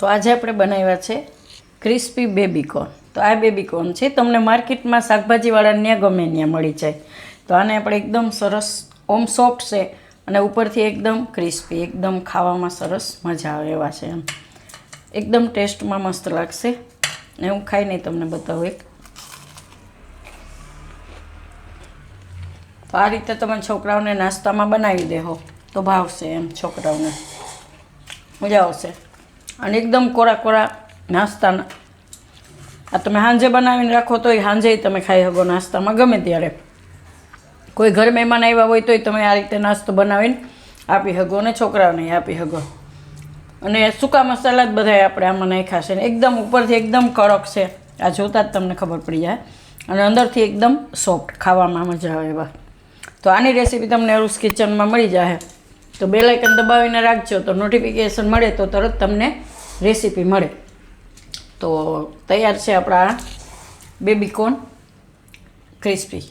તો આજે આપણે બનાવ્યા છે ક્રિસ્પી બેબીકોર્ન. તો આ બેબીકોર્ન છે, તમને માર્કેટમાં શાકભાજીવાળા ત્યાં ગમે ત્યાં મળી જાય. તો આને આપણે એકદમ સરસ, ઓમ સોફ્ટ છે અને ઉપરથી એકદમ ક્રિસ્પી, એકદમ ખાવામાં સરસ મજા આવે એવા છે એમ. એકદમ ટેસ્ટમાં મસ્ત લાગશે. ને હું ખાઈને તમને બતાવું એક. તો આ રીતે તમે છોકરાઓને નાસ્તામાં બનાવી દેહો, તો ભાવશે એમ છોકરાઓને. મજા આવશે. અને એકદમ કોરા કોરા નાસ્તાના. આ તમે સાંજે બનાવીને રાખો તોય સાંજે તમે ખાઈ શકો નાસ્તામાં ગમે ત્યારે. કોઈ ઘર મહેમાન આવ્યા હોય તોય તમે આ રીતે નાસ્તો બનાવીને આપી શકો અને છોકરાઓને આપી શકો. અને સૂકા મસાલા જ બધાય આપણે આમાં નાખ્યા છે એકદમ ઉપરથી એકદમ કડક છે. આ જોતાં જ તમને ખબર પડી જાય. અને અંદરથી એકદમ સોફ્ટ ખાવામાં મજા આવે એવા. તો આની રેસીપી તમને અરુસ કિચનમાં મળી જાય તો બે લાઇકન દબાવીને રાખજો. તો નોટિફિકેશન મળે તો તરત તમને રેસીપી મળે. તો તૈયાર છે આપણા બેબીકોન ક્રિસ્પી